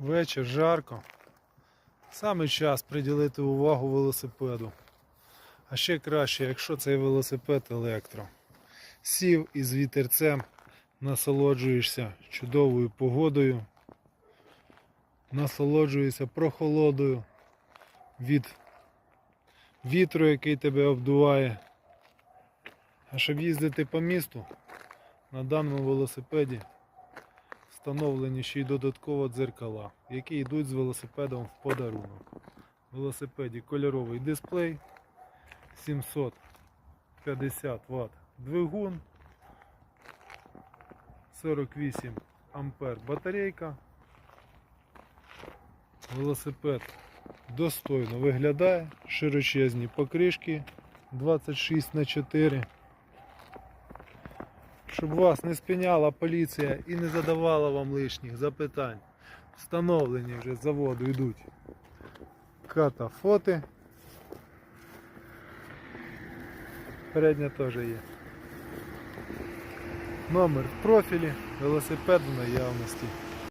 Вечір жарко. Саме час приділити увагу велосипеду. А ще краще, якщо цей велосипед електро. Сів із вітерцем, насолоджуєшся чудовою погодою, насолоджуєшся прохолодою від вітру, який тебе обдуває. А щоб їздити по місту, на даному велосипеді встановлені ще й додатково дзеркала, які йдуть з велосипедом в подарунок. В велосипеді кольоровий дисплей, 750 Вт двигун, 48 ампер батарейка. Велосипед достойно виглядає, широчезні покришки 26 на 4 щоб вас не спиняла поліція і не задавала вам лишніх запитань. Встановлені вже з заводу йдуть катафоти. Передня теж є. Номер в профілі, велосипед в наявності.